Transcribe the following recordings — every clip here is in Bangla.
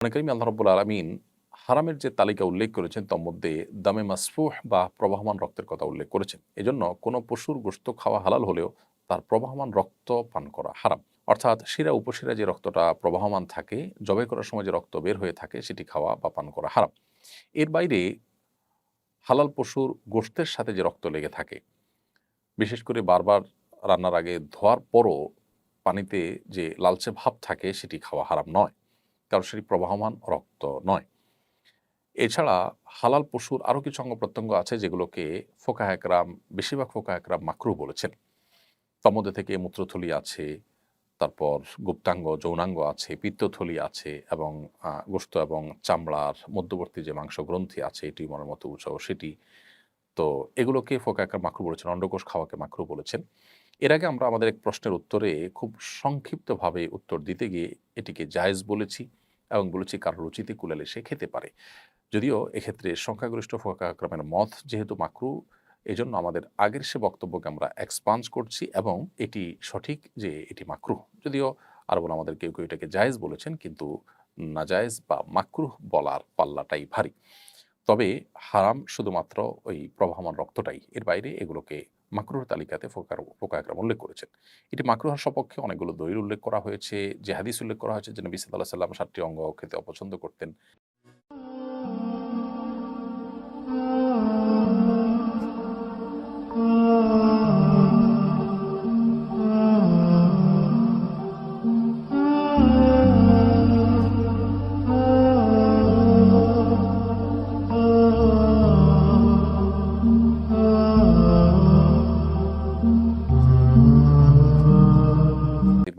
অনেকেরই আল্লাহ রব্বুল আলমিন হারামের যে তালিকা উল্লেখ করেছেন, তার মধ্যে দামে মাসফুহ বা প্রবাহমান রক্তের কথা উল্লেখ করেছেন। এজন্য কোনো পশুর গোস্ত খাওয়া হালাল হলেও তার প্রবাহমান রক্ত পান করা হারাম। অর্থাৎ শিরা, উপশিরা যে রক্তটা প্রবাহমান থাকে, জবাই করার সময় যে রক্ত বের হয়ে থাকে, সেটি খাওয়া বা পান করা হারাম। এর বাইরে হালাল পশুর গোস্তের সাথে যে রক্ত লেগে থাকে, বিশেষ করে বারবার রান্নার আগে ধোয়ার পরও পানিতে যে লালচে ভাব থাকে, সেটি খাওয়া হারাম নয়। কারণ সেটি প্রবাহমান রক্ত নয়। এছাড়া হালাল পশুর আরও কিছু অঙ্গ প্রত্যঙ্গ আছে যেগুলোকে ফোকা একরাম বেশিরভাগ ফোকা একরাম মাকরু বলেছেন। তার মধ্যে থেকে মূত্রথলি আছে, তারপর গুপ্তাঙ্গ, যৌনাঙ্গ আছে, পিত্তথলি আছে এবং গোস্ত এবং চামড়ার মধ্যবর্তী যে মাংস গ্রন্থি আছে মনের মতো উৎসাহ সেটি। তো এগুলোকে ফোকা একরাম মাকরু বলেছেন, অন্ডকোষ খাওয়াকে মাকরু বলেছেন। এর আগে আমরা আমাদের এক প্রশ্নের উত্তরে খুব সংক্ষিপ্তভাবে উত্তর দিতে গিয়ে এটিকে জায়েজ বলেছি। এবং বলেছি কারও রুচিতে কুলালে সে খেতে পারে। যদিও এক্ষেত্রে সংখ্যাগরিষ্ঠ ফোকাক্রমের মত যেহেতু মাকরু, এজন্য আমাদের আগের সে বক্তব্যকে আমরা এক্সপান্স করছি এবং এটি সঠিক যে এটি মাকরু। যদিও আরবুল আমাদের কেউ কেউ এটাকে জায়েজ বলেছেন, কিন্তু নাজায়েজ বা মাকরুহ বলার পাল্লাটাই ভারী। তবে হারাম শুধুমাত্র ওই প্রবাহমান রক্তটাই। এর বাইরে এগুলোকে মাকরুহ তালিকাতে ফোকার আকরাম উল্লেখ করেছেন। এটি মাকরুহার সপক্ষে অনেকগুলো দৈর উল্লেখ করা হয়েছে যে হাদিস উল্লেখ করা হয়েছে যে নবী সাল্লাহ সাল্লাম সাতটি অঙ্গ খেতে অপছন্দ করতেন।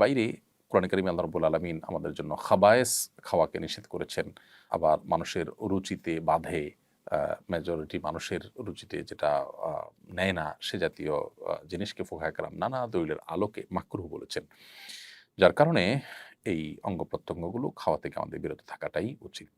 বাইরে কোরআন করিম আল্লাহ রব্বুল আলমিন আমাদের জন্য খাবায়েস খাওয়াকে নিষেধ করেছেন। আবার মানুষের রুচিতে বাধে মেজরিটি মানুষের রুচিতে যেটা নেয় না, সে জাতীয় জিনিসকে ফোকাকরাম নানা দলিলের আলোকে মাকরুহ বলেছেন। যার কারণে এই অঙ্গ প্রত্যঙ্গগুলো খাওয়া থেকে আমাদের বিরত থাকাটাই উচিত।